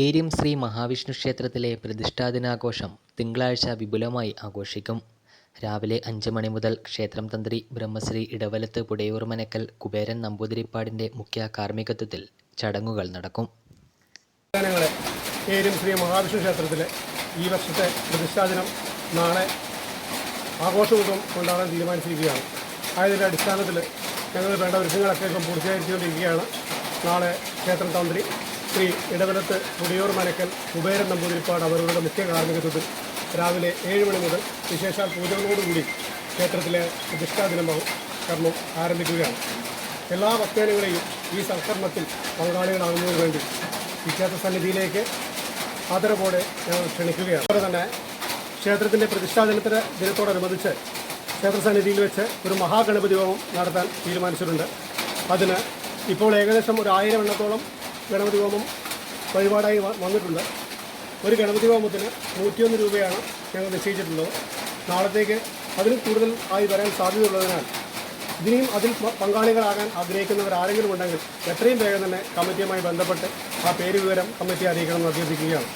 ഏര്യം ശ്രീ മഹാവിഷ്ണു ക്ഷേത്രത്തിലെ പ്രതിഷ്ഠാ ദിനാഘോഷം തിങ്കളാഴ്ച വിപുലമായി ആഘോഷിക്കും. രാവിലെ അഞ്ച് മണി മുതൽ ക്ഷേത്രം തന്ത്രി ബ്രഹ്മശ്രീ ഇടവലത്ത് പുടയൂർ മനക്കൽ കുബേരൻ നമ്പൂതിരിപ്പാടിന്റെ മുഖ്യ കാർമ്മികത്വത്തിൽ ചടങ്ങുകൾ നടക്കും. ഏരിയം ശ്രീ മഹാവിഷ്ണു ക്ഷേത്രത്തിലെ ഈ വർഷത്തെ പ്രതിഷ്ഠാ ദിനം നാളെ ആഘോഷപൂർവം കൊണ്ടാടാൻ തീരുമാനിച്ചിരിക്കുകയാണ്. ആയതിന്റെ അടിസ്ഥാനത്തിൽ ഞങ്ങൾ വേണ്ട ഒരുക്കങ്ങളൊക്കെ പൂർത്തീകരിച്ചുകൊണ്ടിരിക്കുകയാണ് നാളെ ക്ഷേത്രം തന്ത്രി ശ്രീ ഇടവലത്ത് മുടിയൂർ മനക്കൽ കുബേരൻ നമ്പൂതിരിപ്പാട് അവരുടെ മുഖ്യ കാർമ്മികത്വത്തിൽ രാവിലെ ഏഴ് മണി മുതൽ വിശേഷാൽ പൂജകളോടുകൂടി ക്ഷേത്രത്തിലെ പ്രതിഷ്ഠാദിനം കർമ്മം ആരംഭിക്കുകയാണ്. എല്ലാ ഭക്തജനങ്ങളെയും ഈ സൽക്കർമ്മത്തിൽ പങ്കാളികളാകുന്നതിന് വേണ്ടി ഈ ക്ഷേത്ര സന്നിധിയിലേക്ക് ആദരവോടെ ഞങ്ങൾ ക്ഷണിക്കുകയാണ്. അതുപോലെ തന്നെ ക്ഷേത്രത്തിന്റെ പ്രതിഷ്ഠാദിനത്തിന് ദിനത്തോടനുബന്ധിച്ച് ക്ഷേത്ര സന്നിധിയിൽ വെച്ച് ഒരു മഹാഗണപതി ഹോമം നടത്താൻ തീരുമാനിച്ചിട്ടുണ്ട്. അതിന് ഇപ്പോൾ ഏകദേശം ഒരു ആയിരം എണ്ണത്തോളം ഗണപതി ഹോമം വഴിപാടായി വന്നിട്ടുണ്ട്. ഒരു ഗണപതി ഹോമത്തിന് നൂറ്റിയൊന്ന് രൂപയാണ് ഞങ്ങൾ നിശ്ചയിച്ചിട്ടുള്ളത്. നാളത്തേക്ക് അതിൽ കൂടുതൽ ആയി വരാൻ സാധ്യതയുള്ളതിനാൽ ഇനിയും അതിൽ പങ്കാളികളാകാൻ ആഗ്രഹിക്കുന്നവർ ആരെങ്കിലും ഉണ്ടെങ്കിൽ എത്രയും വേഗം തന്നെ കമ്മിറ്റിയുമായി ബന്ധപ്പെട്ട് ആ പേര് വിവരം കമ്മിറ്റി അറിയിക്കണമെന്ന് അഭ്യർത്ഥിക്കുകയാണ്.